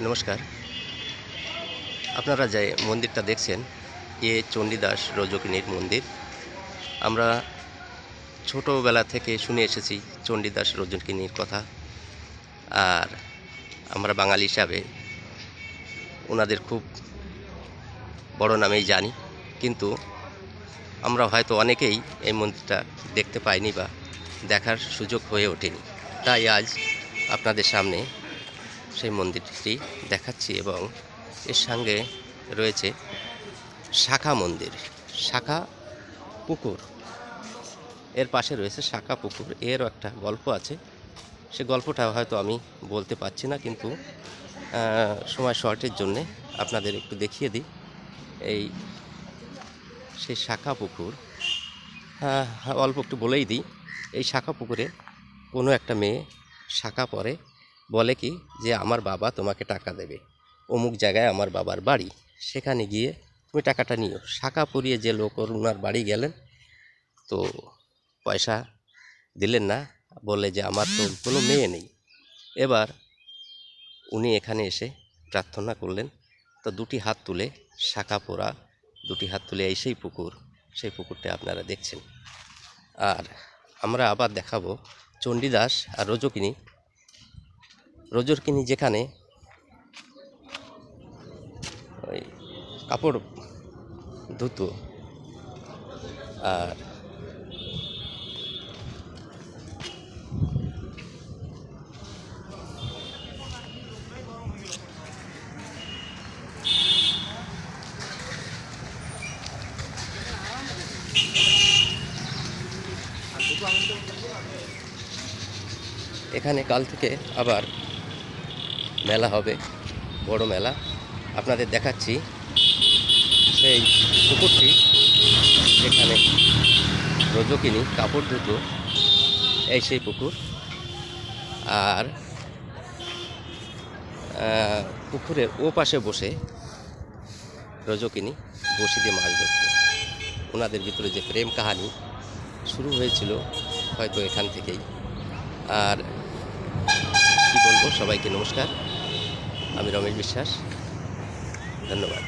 নমস্কার। আপনারা যে মন্দিরটা দেখছেন, এ চণ্ডীদাস রজকিনীর মন্দির। আমরা ছোটোবেলা থেকে শুনে এসেছি চণ্ডীদাস রজকিনীর কথা। আর আমরা বাঙালি হিসাবে ওনাদের খুব বড় নামেই জানি। কিন্তু আমরা হয়তো অনেকেই এই মন্দিরটা দেখতে পাইনি বা দেখার সুযোগ হয়ে ওঠেনি। তাই আজ আপনাদের সামনে সেই মন্দিরটি দেখাচ্ছি এবং এর সঙ্গে রয়েছে শাখা মন্দির শাখা পুকুর। এর পাশে রয়েছে শাখা পুকুর। এরও একটা গল্প আছে। সে গল্পটা হয়তো আমি বলতে পারছি না কিন্তু সময় শর্টের জন্যে আপনাদের একটু দেখিয়ে দিই। এই সেই শাখা পুকুর হ্যাঁ, অল্প একটু বলেই দিই। এই শাখা পুকুরে কোনো একটা মেয়ে শাখা পরে বলে কি যে, আমার বাবা তোমাকে টাকা দেবে। অমুক জায়গায় আমার বাবার বাড়ি। সেখানে গিয়ে তুমি টাকাটা নিও। শাখা পরিয়ে যে লোক ওনার বাড়ি গেলেন, তো পয়সা দিলেন না। বলে যে, আমার তো কোনো মেয়ে নেই। এবার উনি এখানে এসে প্রার্থনা করলেন, তো দুটি হাত তুলে, শাখা পোড়া দুটি হাত তুলে, এই সেই পুকুর, সেই পুকুরটা আপনারা দেখছেন। আর আমরা আবার দেখাবো চণ্ডীদাস আর রজকিনী রজকিনী যেখানে ওই কাপড় ধুতো আর এখানে কাল থেকে আবার মেলা হবে, বড় মেলা। আপনাদের দেখাচ্ছি সেই পুকুরটি, যেখানে রজকিনী, কাপড় ধুতো, এই সেই পুকুর। আর পুকুরের ও পাশে বসে রজকিনী বসি দিয়ে মাছ ধরত। ওনাদের ভিতরে যে প্রেম কাহানি শুরু হয়েছিল হয়তো এখান থেকেই। আর কি বলব, সবাইকে নমস্কার। আমি রমেশ বিশ্বাস। ধন্যবাদ।